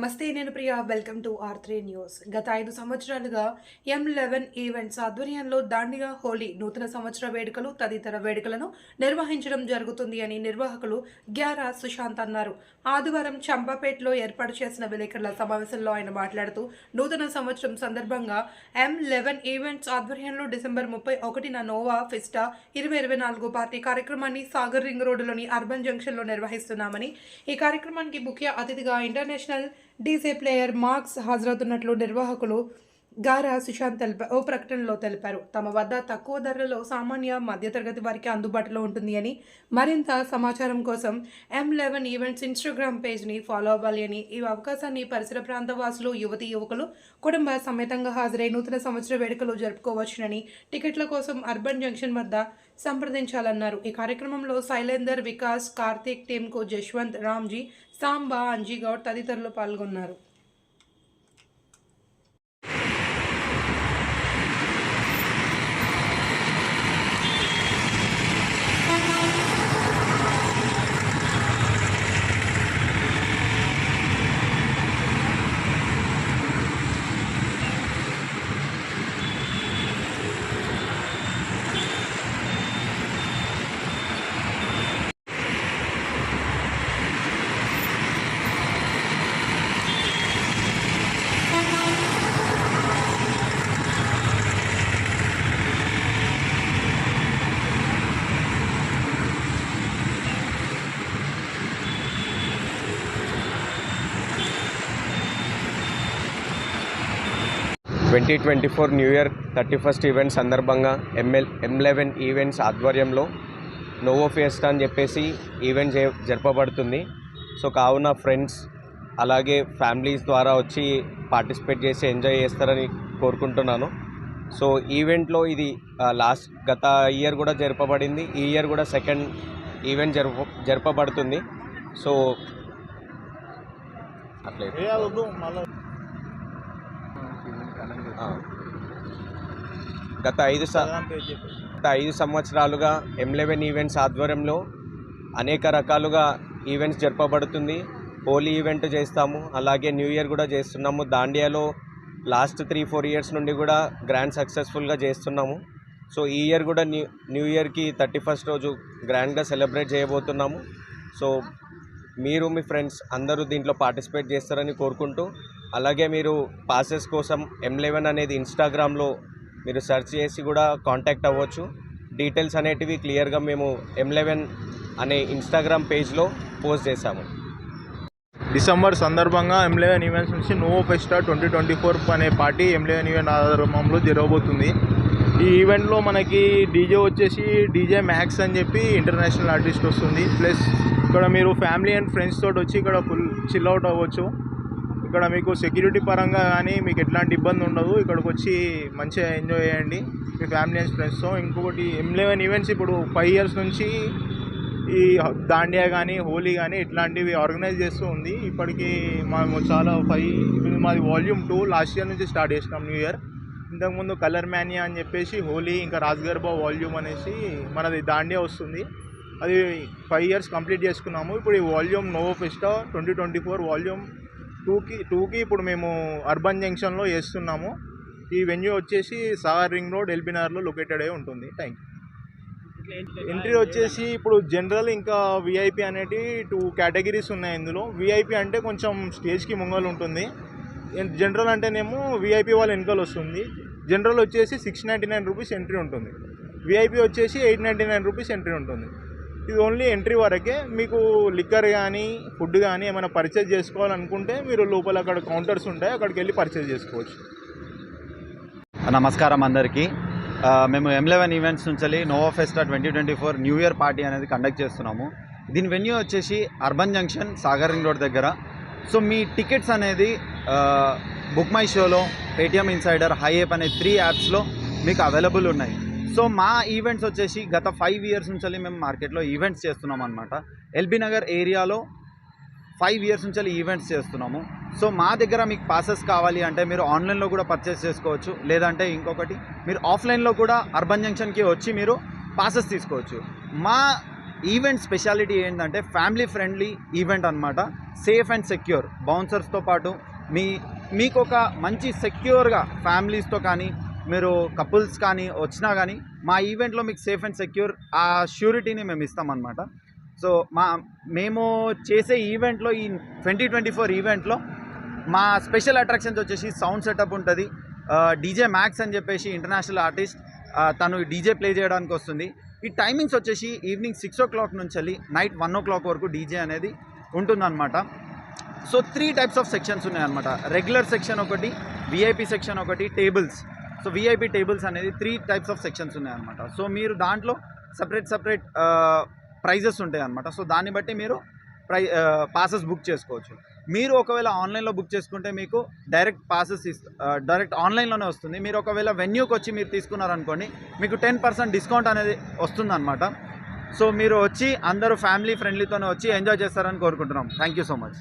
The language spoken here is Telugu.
నమస్తే నేను Priya. Welcome to R three news గత ఐదు సంవత్సరాలుగా ఎం లెవెన్ ఈవెంట్స్ ఆధ్వర్యంలో దాండిగా హోలీ నూతన సంవత్సర వేడుకలు తదితర వేడుకలను నిర్వహించడం జరుగుతుంది అని నిర్వాహకులు గ్యారా సుశాంత్ అన్నారు. ఆదివారం చంపాపేటలో ఏర్పాటు చేసిన విలేకరుల సమావేశంలో ఆయన మాట్లాడుతూ నూతన సంవత్సరం సందర్భంగా ఎం లెవెన్ ఈవెంట్స్ ఆధ్వర్యంలో డిసెంబర్ ముప్పై ఒకటిన నోవా ఫిస్టా ఇరవై ఇరవై నాలుగు పార్టీ కార్యక్రమాన్ని సాగర్ రింగ్ రోడ్డులోని అర్బన్ జంక్షన్లో నిర్వహిస్తున్నామని ఈ కార్యక్రమానికి ముఖ్య అతిథిగా ఇంటర్నేషనల్ డీజే ప్లేయర్ మార్క్స్ హాజరవుతున్నట్లు నిర్వాహకులు గారా సుశాంత్ తెలిప ఓ ప్రకటనలో తెలిపారు. తమ వద్ద తక్కువ ధరలలో సామాన్య మధ్యతరగతి వారికి అందుబాటులో ఉంటుంది అని మరింత సమాచారం కోసం ఎం లెవెన్ ఈవెంట్స్ ఇన్స్టాగ్రామ్ పేజ్ని ఫాలో అవ్వాలి అని ఈ అవకాశాన్ని పరిసర ప్రాంత వాసులు యువతి యువకులు కుటుంబ సమేతంగా హాజరై నూతన సంవత్సర వేడుకలు జరుపుకోవచ్చునని టికెట్ల కోసం అర్బన్ జంక్షన్ వద్ద సంప్రదించాలన్నారు. ఈ కార్యక్రమంలో శైలేందర్ వికాస్ కార్తీక్ టీంకు జశ్వంత్ రామ్జీ సాంబా అంజీగౌడ్ తదితరులు పాల్గొన్నారు. Twenty twenty four new year thirty first event సందర్భంగా ఎంఎల్ ఎం లెవెన్ ఈవెంట్స్ ఆధ్వర్యంలో నోవో ఫియస్టా అని చెప్పేసి ఈవెంట్ జే జరపబడుతుంది. సో కావున ఫ్రెండ్స్ అలాగే ఫ్యామిలీస్ ద్వారా వచ్చి పార్టిసిపేట్ చేసి ఎంజాయ్ చేస్తారని కోరుకుంటున్నాను. సో ఈవెంట్లో ఇది లాస్ట్ గత ఇయర్ కూడా జరపబడింది. ఈ ఇయర్ కూడా సెకండ్ ఈవెంట్ జరప జరపబడుతుంది. సో అట్లే. గత ఐదు స గత ఐదు సంవత్సరాలుగా ఎం లెవెన్ ఈవెంట్స్ ఆధ్వర్యంలో అనేక రకాలుగా ఈవెంట్స్ జరపబడుతుంది. హోలీ ఈవెంట్ చేస్తాము అలాగే న్యూ ఇయర్ కూడా చేస్తున్నాము. దాండియాలో లాస్ట్ త్రీ ఫోర్ ఇయర్స్ నుండి కూడా గ్రాండ్ సక్సెస్ఫుల్గా చేస్తున్నాము. సో ఈ ఇయర్ కూడా న్యూ న్యూ ఇయర్కి థర్టీ ఫస్ట్ రోజు గ్రాండ్గా సెలబ్రేట్ చేయబోతున్నాము. సో మీరు మీ ఫ్రెండ్స్ అందరూ దీంట్లో పార్టిసిపేట్ చేస్తారని కోరుకుంటూ అలాగే మీరు పాసెస్ కోసం ఎం లెవెన్ అనేది ఇన్స్టాగ్రామ్లో మీరు సెర్చ్ చేసి కూడా కాంటాక్ట్ అవ్వచ్చు. డీటెయిల్స్ అనేటివి క్లియర్గా మేము ఎం లెవెన్ అనే ఇన్స్టాగ్రామ్ పేజ్లో పోస్ట్ చేశాము. డిసెంబర్ సందర్భంగా ఎంలెవెన్ ఈవెంట్స్ నుంచి Novo Festa twenty twenty four అనే పార్టీ ఎంలెవెన్ ఈవెంట్ ఆధారంలో జరగబోతుంది. ఈ ఈవెంట్లో మనకి డీజే వచ్చేసి డీజే మ్యాక్స్ అని చెప్పి ఇంటర్నేషనల్ ఆర్టిస్ట్ వస్తుంది. ప్లస్ ఇక్కడ మీరు ఫ్యామిలీ అండ్ ఫ్రెండ్స్ తోటి వచ్చి ఇక్కడ ఫుల్ చిల్ అవుట్ అవ్వచ్చు. ఇక్కడ మీకు సెక్యూరిటీ పరంగా కానీ మీకు ఎట్లాంటి ఇబ్బంది ఉండదు. ఇక్కడికి వచ్చి మంచిగా ఎంజాయ్ చేయండి. మీ ఫ్యామిలీ అండ్ ఫ్రెండ్స్తో ఇంకొకటి ఎంలెవెన్ ఈవెంట్స్ ఇప్పుడు ఫైవ్ ఇయర్స్ నుంచి ఈ దాండియా కానీ హోలీ కానీ ఇట్లాంటివి ఆర్గనైజ్ చేస్తూ ఉంది. ఇప్పటికీ మేము చాలా ఫైవ్ మాది వాల్యూమ్ టూ లాస్ట్ ఇయర్ నుంచి స్టార్ట్ చేసినాం న్యూ ఇయర్ ఇంతకుముందు కలర్ మ్యానియా అని చెప్పేసి హోలీ ఇంకా రాజ్గర్బా వాల్యూమ్ అనేసి మనది దాండియా వస్తుంది. అది ఫైవ్ ఇయర్స్ కంప్లీట్ చేసుకున్నాము. ఇప్పుడు ఈ volume Novo Festa twenty twenty four volume టూకి టూకి ఇప్పుడు మేము అర్బన్ జంక్షన్లో చేస్తున్నాము ఈ వెన్యూ వచ్చేసి సాగర్ రింగ్ రోడ్ ఎల్బీనగర్లో లొకేటెడ్ అయి ఉంటుంది థ్యాంక్ యూ ఎంట్రీ వచ్చేసి ఇప్పుడు జనరల్ ఇంకా విఐపి అనేటి టూ కేటగిరీస్ ఉన్నాయి ఇందులో. విఐపి అంటే కొంచెం స్టేజ్కి ముంగలు ఉంటుంది. జనరల్ అంటేనేమో విఐపి వాళ్ళ వెనకాల వస్తుంది. జనరల్ వచ్చేసి six ninety nine rupees entry ఉంటుంది. విఐపి వచ్చేసి eight ninety nine rupees entry ఉంటుంది. ఇది ఓన్లీ ఎంట్రీ వరకే మీకు లిక్కర్ కానీ ఫుడ్ కానీ ఏమైనా పర్చేజ్ చేసుకోవాలనుకుంటే మీరు లోపల అక్కడ కౌంటర్స్ ఉంటాయి అక్కడికి వెళ్ళి పర్చేజ్ చేసుకోవచ్చు. నమస్కారం అందరికీ. మేము ఎం లెవెన్ ఈవెంట్స్ నుంచి Nova Festa twenty twenty four new year party అనేది కండక్ట్ చేస్తున్నాము. దీని వెన్యూ వచ్చేసి urban junction Sagar ring road దగ్గర. సో మీ టికెట్స్ అనేది బుక్ మై షోలో పేటిఎం ఇన్సైడర్ హైఏప్ అనే త్రీ యాప్స్లో మీకు అవైలబుల్ ఉన్నాయి. సో మా ఈవెంట్స్ వచ్చేసి గత ఫైవ్ ఇయర్స్ నుంచి మేము మార్కెట్లో ఈవెంట్స్ చేస్తున్నాం అనమాట ఎల్బీ నగర్ ఏరియాలో ఫైవ్ ఇయర్స్ నుంచి ఈవెంట్స్ చేస్తున్నాము. సో మా దగ్గర మీకు పాసెస్ కావాలి అంటే మీరు ఆన్లైన్లో కూడా పర్చేస్ చేసుకోవచ్చు. లేదంటే ఇంకొకటి మీరు ఆఫ్లైన్లో కూడా అర్బన్ జంక్షన్కి వచ్చి మీరు పాసెస్ తీసుకోవచ్చు. మా ఈవెంట్ స్పెషాలిటీ ఏంటంటే ఫ్యామిలీ ఫ్రెండ్లీ ఈవెంట్ అనమాట సేఫ్ అండ్ సెక్యూర్ బౌన్సర్స్తో పాటు మీ మీకు ఒక మంచి సెక్యూర్గా ఫ్యామిలీస్తో కానీ మీరు కపుల్స్ కానీ వచ్చినా కానీ మా ఈవెంట్లో మీకు సేఫ్ అండ్ సెక్యూర్ ఆ ష్యూరిటీని మేము ఇస్తామన్నమాట. సో మా మేము చేసే ఈవెంట్లో ఈ ట్వంటీ ట్వంటీ ఫోర్ ఈవెంట్లో మా స్పెషల్ అట్రాక్షన్స్ వచ్చేసి సౌండ్ సెటప్ ఉంటుంది. డీజే మ్యాక్స్ అని చెప్పేసి ఇంటర్నేషనల్ ఆర్టిస్ట్ తను డీజే ప్లే చేయడానికి వస్తుంది. ఈ టైమింగ్స్ వచ్చేసి ఈవినింగ్ సిక్స్ ఓ క్లాక్ నుంచి వెళ్ళి నైట్ వన్ ఓ క్లాక్ వరకు డీజే అనేది ఉంటుందన్నమాట. So three types of sections ఉన్నాయన్నమాట. రెగ్యులర్ సెక్షన్ ఒకటి విఐపి సెక్షన్ ఒకటి టేబుల్స్ సో విఐపి టేబుల్స్ అనేది త్రీ టైప్స్ ఆఫ్ సెక్షన్స్ ఉన్నాయన్నమాట సో మీరు దాంట్లో సపరేట్ సపరేట్ ప్రైజెస్ ఉంటాయి అనమాట సో దాన్ని బట్టి మీరు ప్రై పాసెస్ బుక్ చేసుకోవచ్చు. మీరు ఒకవేళ ఆన్లైన్లో బుక్ చేసుకుంటే మీకు డైరెక్ట్ పాసెస్ డైరెక్ట్ ఆన్లైన్లోనే వస్తుంది. మీరు ఒకవేళ వెన్యూకి వచ్చి మీరు తీసుకున్నారనుకోండి మీకు టెన్ పర్సెంట్ డిస్కౌంట్ అనేది వస్తుందన్నమాట సో మీరు వచ్చి అందరూ ఫ్యామిలీ ఫ్రెండ్లీతోనే వచ్చి ఎంజాయ్ చేస్తారని కోరుకుంటున్నాం. Thank you so much